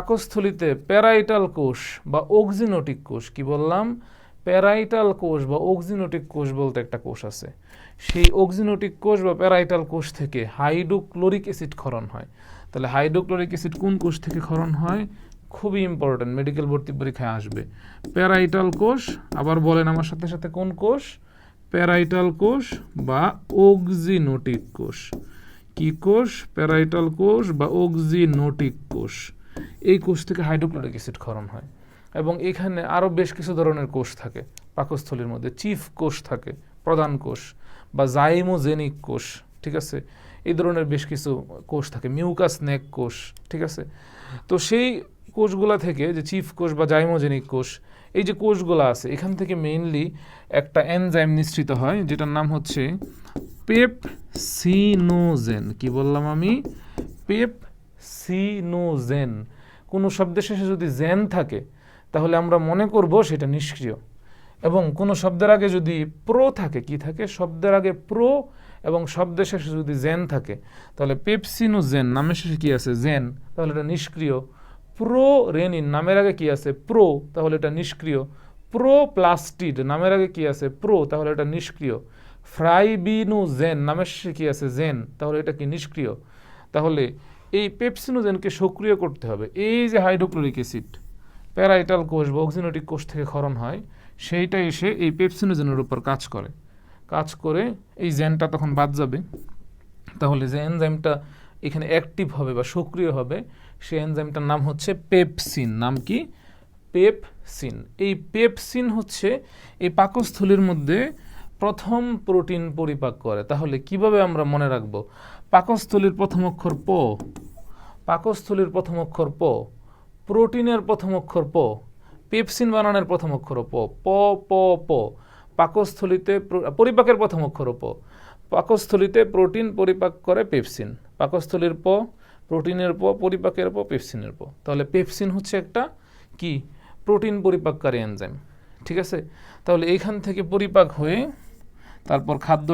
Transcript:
পাকস্থলিতে parietal কোষ বা অক্সিনোটিক কোষ, কি বললাম? প্যারাইটাল কোষ বা অক্সিনোটিক কোষ বলতে একটা কোষ আছে। সেই অক্সিনোটিক কোষ বা প্যারাইটাল কোষ থেকে হাইড্রোক্লোরিক অ্যাসিড ক্ষরণ হয়। তাহলে হাইড্রোক্লোরিক অ্যাসিড কোন কোষ থেকে ক্ষরণ হয়? খুবই ইম্পর্ট্যান্ট মেডিকেল ভর্তি পরীক্ষায় আসবে। প্যারাইটাল কোষ, আবার বলেন আমার সাথে সাথে কোন কোষ? প্যারাইটাল কোষ বা অক্সিনোটিক কোষ। কি কোষ? প্যারাইটাল কোষ বা অক্সিনোটিক কোষ। এই কোষ থেকে হাইড্রোক্লোরিক অ্যাসিড ক্ষরণ হয় এবং এখানে আরও বেশ কিছু ধরনের কোষ থাকে, পাকস্থলীর মধ্যে চিফ কোষ থাকে, প্রধান কোষ বা জাইমোজেনিক কোষ, ঠিক আছে? এই ধরনের বেশ কিছু কোষ থাকে, মিউকাস নেক কোষ, ঠিক আছে? তো সেই কোষগুলা থেকে যে চিফ কোষ বা জাইমোজেনিক কোষ, এই যে কোষগুলো আছে, এখান থেকে মেইনলি একটা এনজাইম নিঃসৃত হয়, যেটার নাম হচ্ছে পেপসিনোজেন। কি বললাম আমি? পেপসিনোজেন। কোনো শব্দের শেষে যদি জেন থাকে, তাহলে আমরা মনে করব সেটা নিষ্ক্রিয়। এবং কোনো শব্দের আগে যদি প্রো থাকে, কি থাকে? শব্দের আগে প্রো এবং শব্দের শেষে যদি জেন থাকে, তাহলে পেপসিনো জেন নামের শেষে কী আছে? জেন তাহলে এটা নিষ্ক্রিয়। প্রো রেনিন নামের আগে কি আছে? প্রো। তাহলে এটা নিষ্ক্রিয়। প্রো প্লাস্টিড নামের আগে কি আছে? প্রো। তাহলে এটা নিষ্ক্রিয়। ফ্রাইবিনো জেন নামের শেষে কী আছে? জেন তাহলে এটা কি নিষ্ক্রিয়? তাহলে এই পেপসিনোজেনকে সক্রিয় করতে হবে। এই যে হাইড্রোক্লোরিক অ্যাসিড, প্যারাইটাল কোষ বা অক্সিনোটিক কোষ থেকে ক্ষরণ হয়, সেইটা এসে এই পেপসিনোজেনের উপর কাজ করে। কাজ করে এই জেনটা তখন বাদ যাবে। তাহলে যে এনজাইমটা এখানে অ্যাক্টিভ হবে বা সক্রিয় হবে, সেই এনজাইমটার নাম হচ্ছে পেপসিন। নাম কি? পেপসিন। এই পেপসিন হচ্ছে এই পাকস্থলীর মধ্যে প্রথম প্রোটিন পরিপাক করে। তাহলে কীভাবে আমরা মনে রাখব? পাকস্থলীর প্রথম অক্ষর প। পাকস্থলীর প্রথম অক্ষর প, প্রোটিনের প্রথম অক্ষর প, পেপসিন বানানোর প্রথম অক্ষর প প প প, পাকস্থলীতে পরিপাকের প্রথম অক্ষর প, পাকস্থলীতে প্রোটিন পরিপাক করে পেপসিন, পাকস্থলীর প, প্রোটিনের প, পরিপাকের প, পেপসিনের প, তাহলে পেপসিন হচ্ছে একটা কি? প্রোটিন পরিপাককারী এনজাইম, ঠিক আছে? তাহলে এইখান থেকে পরিপাক হয়ে তারপর খাদ্য